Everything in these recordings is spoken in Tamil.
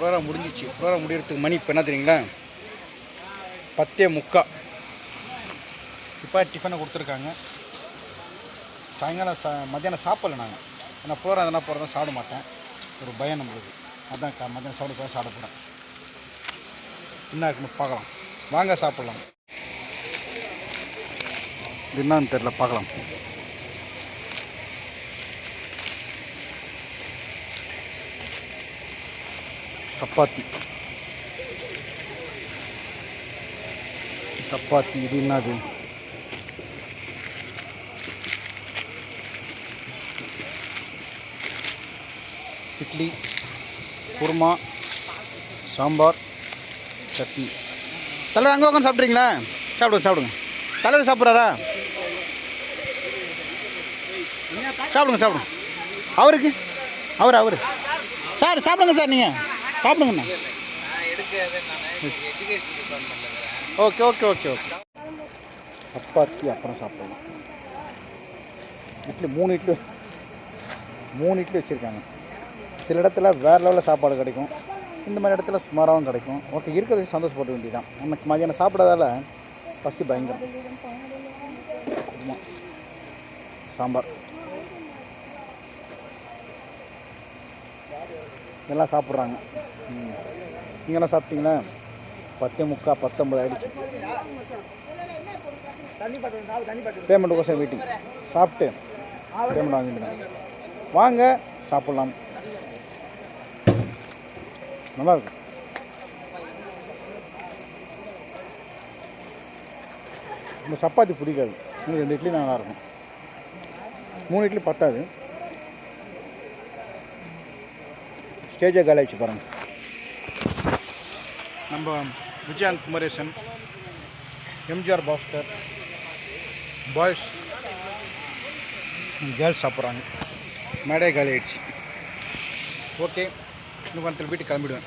ப்ரோக்ராம் முடிஞ்சிச்சு. ப்ரோக்ராம் முடிகிறதுக்கு மணி இப்போ என்ன தெரியுங்களா? பத்தே முக்கா. இப்போ டிஃபனை கொடுத்துருக்காங்க. சாயங்காலம் சா மத்தியானம் சாப்பிடல நாங்கள் ஏன்னா ப்ரோக்ராம் எதனா போகிறதா சாப்பிட மாட்டேன். ஒரு பயம் நம்மளுக்கு. அதான் க மத்தியானம் சாப்பிட போய் சாப்பிட போகிறேன் என்ன இருக்குன்னு பார்க்கலாம். வாங்க சாப்பிட்லாம். இது என்னன்னு தெரில பார்க்கலாம். சப்பாத்தி. சப்பாத்தி இது என்னது? இட்லி குருமா சாம்பார் சட்னி. தலைவர் அங்கே உட்காந்து சாப்பிட்றீங்களா சாப்பிடுங்க சாப்பிடுங்க. தலைவர் சாப்பிட்றாரா? சாப்பிடுங்க சாப்பிடுங்க. அவருக்கு? அவர் அவர். சார் சாப்பிடுங்க சார் நீங்கள் சாப்பிடுங்கண்ணா. Okay okay okay okay. Chapati அப்புறம் சாப்பிடலாம். இட்லி மூணு இட்லி மூணு இட்லி வச்சுருக்காங்க. சில இடத்துல வேறு லெவலில் சாப்பாடு கிடைக்கும். இந்த மாதிரி இடத்துல சுமாராகவும் கிடைக்கும். ஓகே இருக்கிறது சந்தோஷப்பட வேண்டியதான் நமக்கு மதியானம் சாப்பிடாதால பசி பயங்கரம். சாம்பார். எல்லாம் சாப்பிட்றாங்க. நீங்களாம் சாப்பிட்டீங்களா? பத்தே முக்கா பத்தொம்பது ஆயிடுச்சு. பேமெண்ட் கோசம் வெயிட்டிங் சாப்பிட்டு பேமெண்ட் வாங்கிடுங்க வாங்க சாப்பிட்லாம். நல்லா இருக்கு. இந்த சப்பாத்தி பிடிக்காது. இன்னும் ரெண்டு இட்லி நல்லா இருக்கும். மூணு இட்லி பத்தாது. ஸ்டேஜை காலி ஆயிடுச்சு பாருங்க. நம்ம விஜயாந்த் குமரேசன் எம்ஜிஆர் பாஸ்கர் பாய்ஸ் கேர்ள்ஸ் சாப்பிட்றாங்க. மேடே காலி ஆயிடுச்சு ஓகே இன்னும் கொஞ்சம் வீட்டுக்கு கிளம்பிடுவேன்.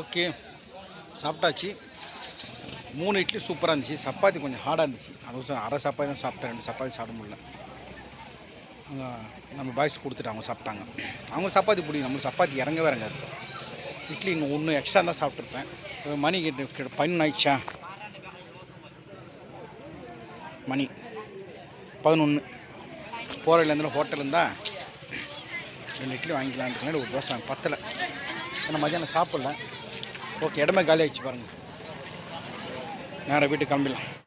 ஓகே சாப்பிட்டாச்சு. மூணு இட்லி சூப்பராக இருந்துச்சு. சப்பாத்தி கொஞ்சம் ஹார்டாக இருந்துச்சு. அது அரை சப்பாத்தி தான் சாப்பிட்டேன். ரெண்டு சப்பாத்தி சாப்பிட முடியல. நம்ம பாய்ஸ் கொடுத்துட்டு அவங்க சாப்பிட்டாங்க. அவங்க சப்பாத்தி பிடிக்கும். நம்ம சப்பாத்தி இறங்கவே இறங்காது இட்லி இன்னும் ஒன்று எக்ஸ்ட்ரா தான் சாப்பிட்ருப்பேன் மணி கிட்ட கிட்ட பதினொன்று ஆயிடுச்சா? மணி. பதினொன்று போகிறதுலேருந்து ஹோட்டல் இருந்தால் ரெண்டு இட்லி வாங்கிக்கலான்னு ஒரு தோசை பத்தலை. ஏன்னா மத்தியானம் சாப்பிட்ல. ஓகே இடமே காலி ஆகிடுச்சு பாருங்கள் நேராக வீட்டுக்கு கிளம்பிடலாம்.